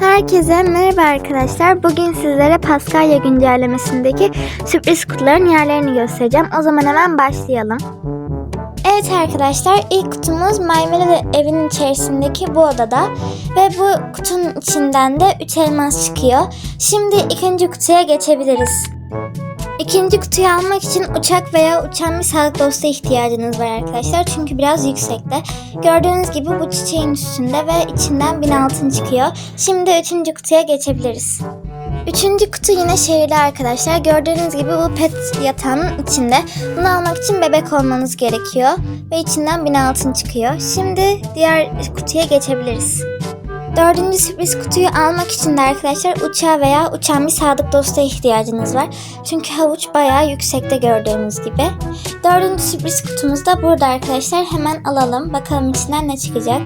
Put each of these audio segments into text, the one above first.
Herkese merhaba arkadaşlar. Bugün sizlere Paskalya güncellemesindeki sürpriz kutuların yerlerini göstereceğim. O zaman hemen başlayalım. Evet arkadaşlar ilk kutumuz Mayveli evin içerisindeki bu odada ve bu kutunun içinden de 3 elmas çıkıyor. Şimdi ikinci kutuya geçebiliriz. İkinci kutuyu almak için uçak veya uçan bir sağlık dostu ihtiyacınız var arkadaşlar. Çünkü biraz yüksekte. Gördüğünüz gibi bu çiçeğin üstünde ve içinden bin altın çıkıyor. Şimdi üçüncü kutuya geçebiliriz. Üçüncü kutu yine şehirli arkadaşlar. Gördüğünüz gibi bu pet yatağının içinde. Bunu almak için bebek olmanız gerekiyor. Ve içinden bin altın çıkıyor. Şimdi diğer kutuya geçebiliriz. Dördüncü sürpriz kutuyu almak için de arkadaşlar uçağa veya uçan bir sadık dosta ihtiyacınız var. Çünkü havuç bayağı yüksekte gördüğünüz gibi. Dördüncü sürpriz kutumuz da burada arkadaşlar. Hemen alalım. Bakalım içinden ne çıkacak.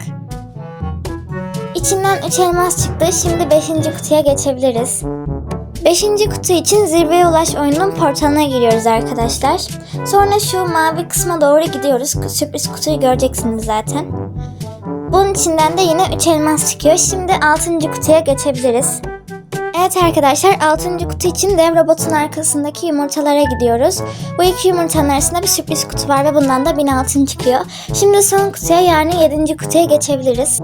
İçinden 3 elmas çıktı. Şimdi 5. kutuya geçebiliriz. 5. kutu için zirveye ulaş oyunun portalına giriyoruz arkadaşlar. Sonra şu mavi kısma doğru gidiyoruz. Sürpriz kutuyu göreceksiniz zaten. Bunun içinden de yine 3 elmas çıkıyor. Şimdi 6. kutuya geçebiliriz. Evet arkadaşlar 6. kutu için dev robotun arkasındaki yumurtalara gidiyoruz. Bu iki yumurtanın arasında bir sürpriz kutu var ve bundan da 1000 altın çıkıyor. Şimdi son kutuya yani 7. kutuya geçebiliriz.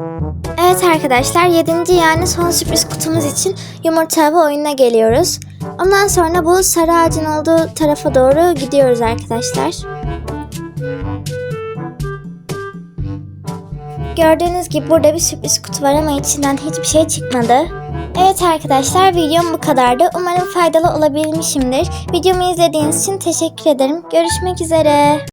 Evet arkadaşlar 7. yani son sürpriz kutumuz için yumurta avı oyununa geliyoruz. Ondan sonra bu sarı ağacın olduğu tarafa doğru gidiyoruz arkadaşlar. Gördüğünüz gibi burada bir sürpriz kutu var ama içinden hiçbir şey çıkmadı. Evet arkadaşlar videom bu kadardı. Umarım faydalı olabilmişimdir. Videomu izlediğiniz için teşekkür ederim. Görüşmek üzere.